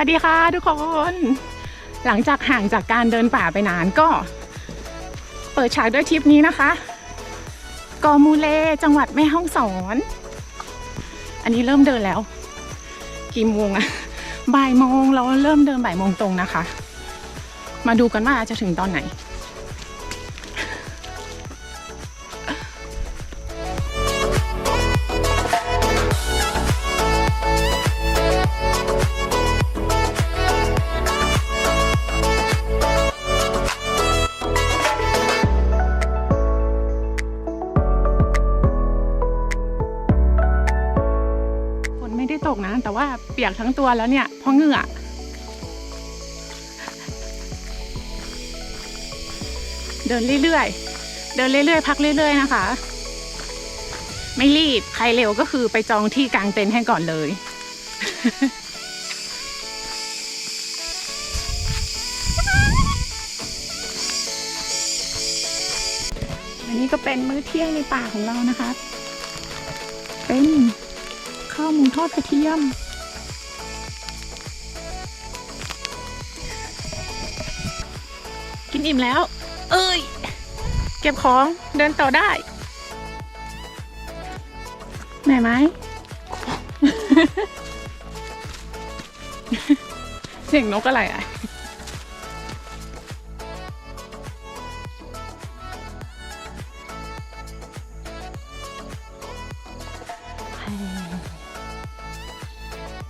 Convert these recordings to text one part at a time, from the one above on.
สวัสดีค่ะทุกคน หลังจากห่างจากการเดินป่าไปนานก็ เปิดฉากด้วยทริปนี้นะคะ กอมูเลจังหวัดแม่ฮ่องสอน อันนี้เริ่มเดินแล้ว กี่โมงอะบ่ายโมงเราเริ่มเดินบ่ายโมงตรงนะคะ มาดูกันว่าจะถึงตอนไหน เปียกทั้งตัวแล้วเนี่ยเพราะเหงื่อเดินเรื่อยๆ เดินเรื่อยๆ พักเรื่อยๆ นะคะ ไม่รีบ ใครเร็วก็คือไปจองที่กลางเต็นท์ให้ก่อนเลย อันนี้ก็เป็นมื้อเที่ยงในป่าของเรานะคะ เป็นข้าวหมูทอดกระเทียม กินอิ่มแล้ว เอ้ย เก็บของเดินต่อได้ไหนไหม เสียงนกอะไรอะ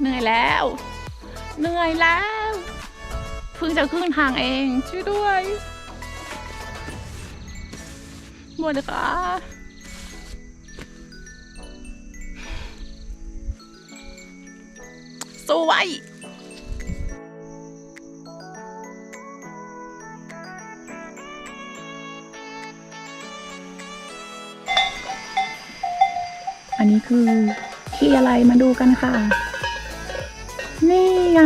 เหนื่อยแล้ว เหนื่อยแล้วเพิ่งจะครึ่งทางเอง ช่วยด้วย หมดเลยค่ะสว้อันนี้คือที่อะไรมาดูกันค่ะ นี่ไง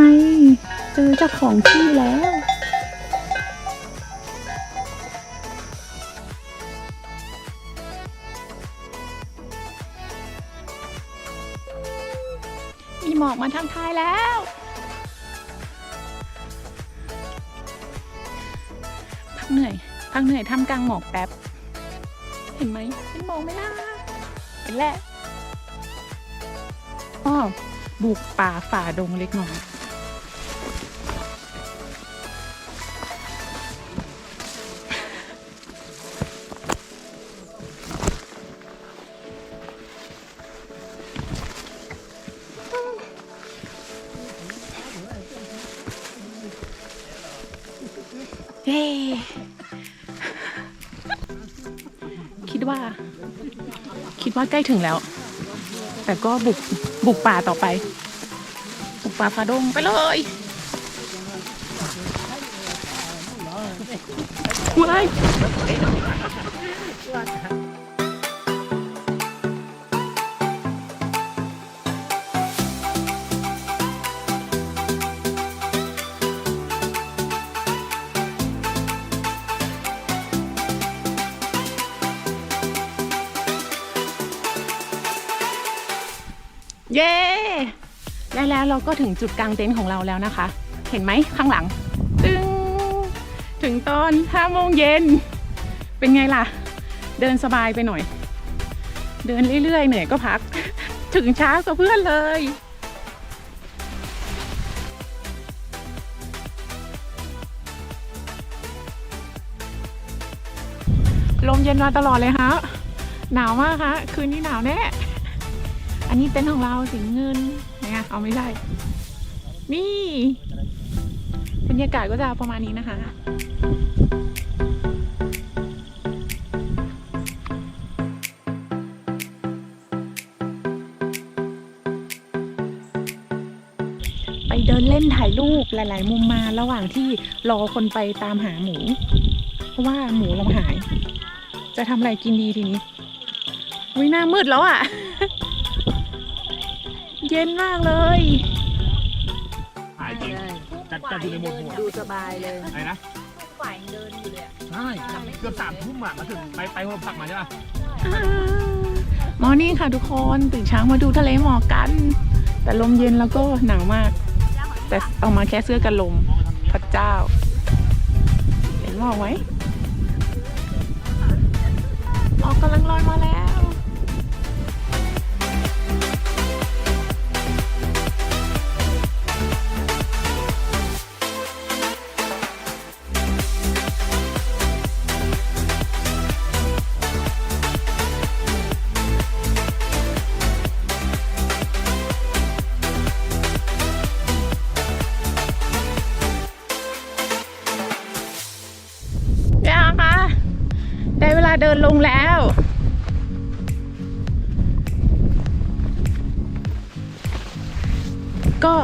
เจอเจ้าของที่แล้ว มีหมอกมาทำทายแล้วพักเหนื่อยพักเหนื่อยทำกลางหมอกแป๊บ เห็นไหมเห็นหมอกไหมล่ะเห็นแหละอ้อบุกป่าฝ่าดงเล็กน้อย เย้ คิดว่า คิดว่าใกล้ถึงแล้ว แต่ก็บุกบุกป่าต่อไป บุกป่าฟาดงไปเลยว้าย เย้และแล้วเราก็ถึงจุดกลางเต็นท์ของเราแล้วนะคะ เห็นไหมข้างหลัง ตึงถึงตอนห้าโมงเย็น เป็นไงล่ะ เดินสบายไปหน่อย เดินเรื่อยๆ เหนื่อยก็พัก ถึงช้ากว่าเพื่อนเลยลมเย็นมาตลอดเลยฮะ หนาวมากฮะ คืนนี้หนาวแน่ นนี้เต็นท์ของเราสีเงินนี่ยเอาไม่ได้ นี่ บรรยากาศก็จะประมาณนี้นะคะไปเดินเล่นถ่ายรูปหลาย ๆ มุมมาระหว่างที่รอคนไปตามหาหมู เพราะว่าหมูเราหาย จะทำอะไรกินดีทีนี้วิหน้ามืดแล้วอะ เย็นมากเลยหายจริง จัดจัดอยู่ในโหมดหัวดูสบายเลยอะไรนะฝ่ายเดินอยู่เลยอะใช่เกือบสามทุ่มอะมาถึงไปไปหัวผักมาใช่ป่ะมอร์นิ่งค่ะทุกคนตื่นเช้ามาดูทะเลหมอกกัน แต่ลมเย็นแล้วก็หนาวมาก แต่แต่เอามาแค่เสื้อกันลม มองไปทางนี้พระเจ้า เห็นหมอกไหมหมอกกำลังลอยมาแล้ว เดินลงแล้ว ก็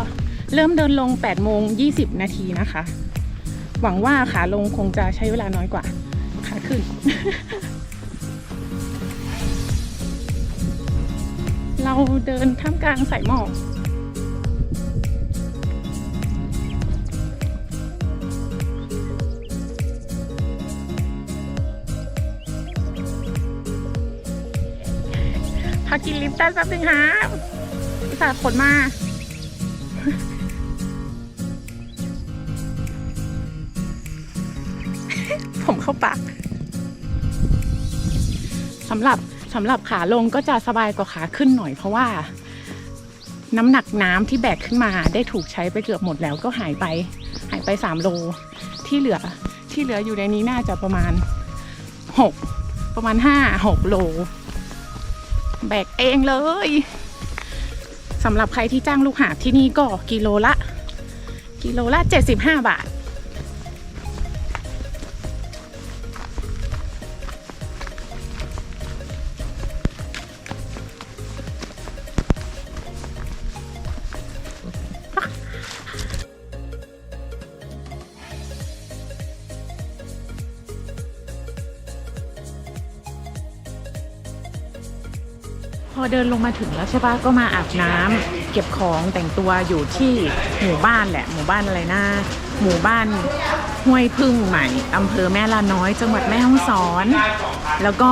เริ่มเดินลง 8 โมง 20 นาทีนะคะ หวังว่าขาลงคงจะใช้เวลาน้อยกว่า ขาขึ้น เราเดินท่ามกลางสายหมอก พักกินลิปตันแป๊บนึงฮะอุตส่าห์ขนมา ผมเข้าปากสำหรับสำหรับขาลงก็จะสบายกว่าขาขึ้นหน่อยเพราะว่า น้ำหนักน้ำที่แบกขึ้นมา ได้ถูกใช้ไปเกือบหมดแล้วก็หายไป หายไปสามโล ที่เหลือที่เหลืออยู่ในนี้น่าจะประมาณหกประมาณห้าหกโล แบกเองเลยสำหรับใครที่จ้างลูกหาบที่นี่ก็กิโลละ กิโลละ 75 บาท อเดินลงมาถึงแล้วใช่ปะก็มาอาบน้ำเก็บของแต่งตัวอยู่ที่หมู่บ้านแหละ หมู่บ้านอะไรนะ หมู่บ้านห้วยพึ่งใหม่อำเภอแม่ลาน้อย จังหวัดแม่ฮ่องสอน แล้วก็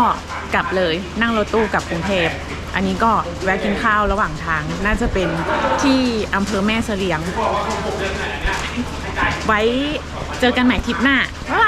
กลับเลยนั่งรถตู้กลับกรุงเทพอันนี้ก็แวะกินข้าวระหว่างทางน่าจะเป็นที่อำเภอแม่เสลียง ไว้เจอกันใหม่ทริปหน้าบ๊ายบาย